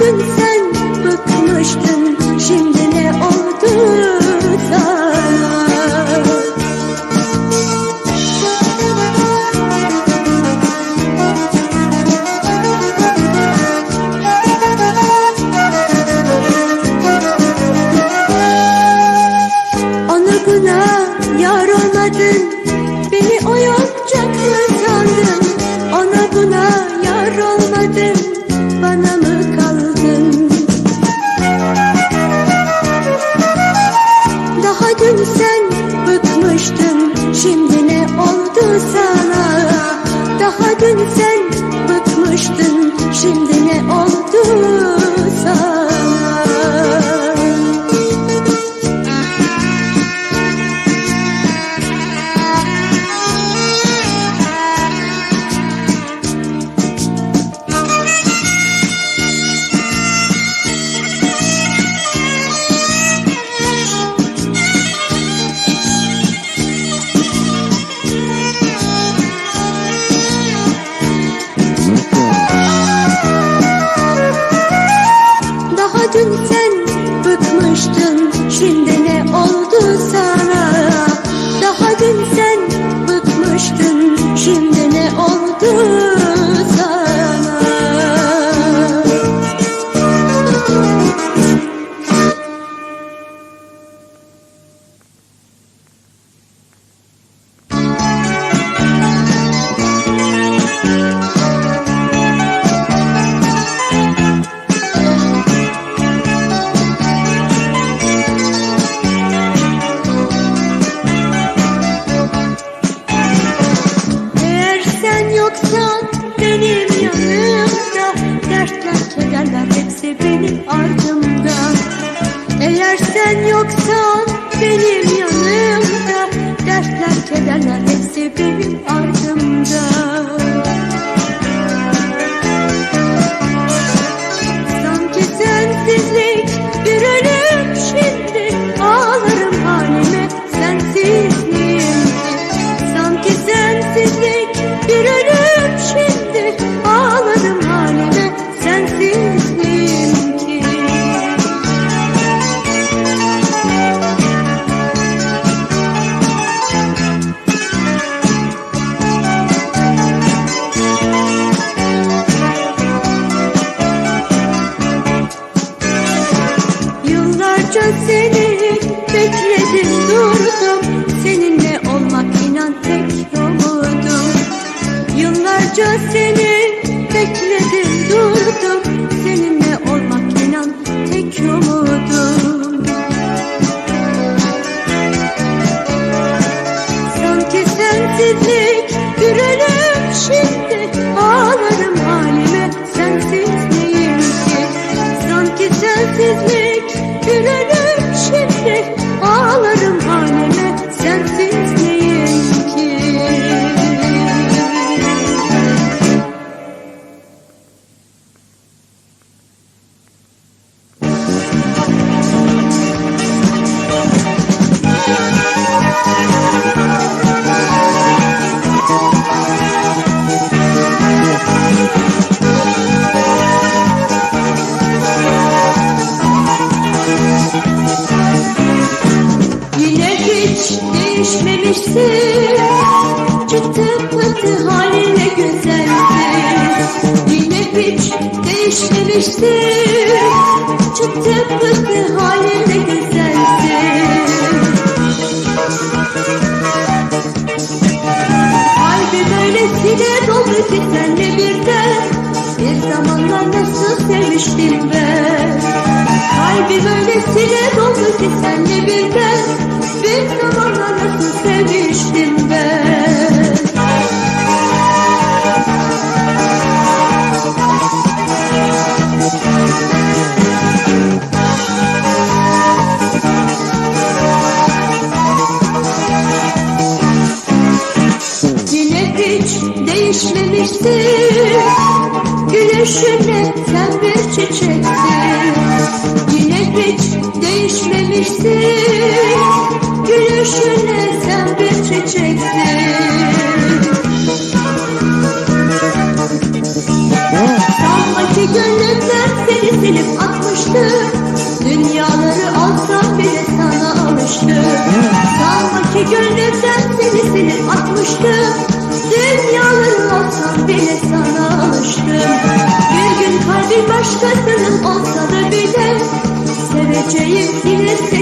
Bakmıştın sen, bakmıştın şimdi ne oldu sana? Ona buna yar olmadın, beni o oyuncak mı sandın? Ona buna yar olmadın, bana Sen bıkmıştın şimdi ne oldu sana? Daha dün sen bıkmıştın şimdi ne oldu sen yoksan benim yanımda Dertler kederler hepsi benim ardımda. Sanki sensizlik bir ölüm şimdi Ağlarım halime sensiz miyim ki Sanki sensizlik bir ölüm Yıllarca seni bekledim durdum. Seninle olmak inan tek umudum Yıllarca seni bekledim durdum değişmemişsin Çıtı pıtı haline güzelsin. Hiç değişmemişsin. Çıtı pıtı haline güzelsin. Kalbim öylesine doldu ki senle Bir zamanlar nasıl sevmiştim ben. Kalbim öylesine doldu ki senle Gülüşünle sen bir çiçeksin Yine hiç değişmemişsin Gülüşünle sen bir çiçeksin Sanma ki gönlümden seni silip atmıştı. Dünyaları alsam bile sana alıştı. Sanma ki gönlümden Başkasının olsa da bile Seveceğim yine seni.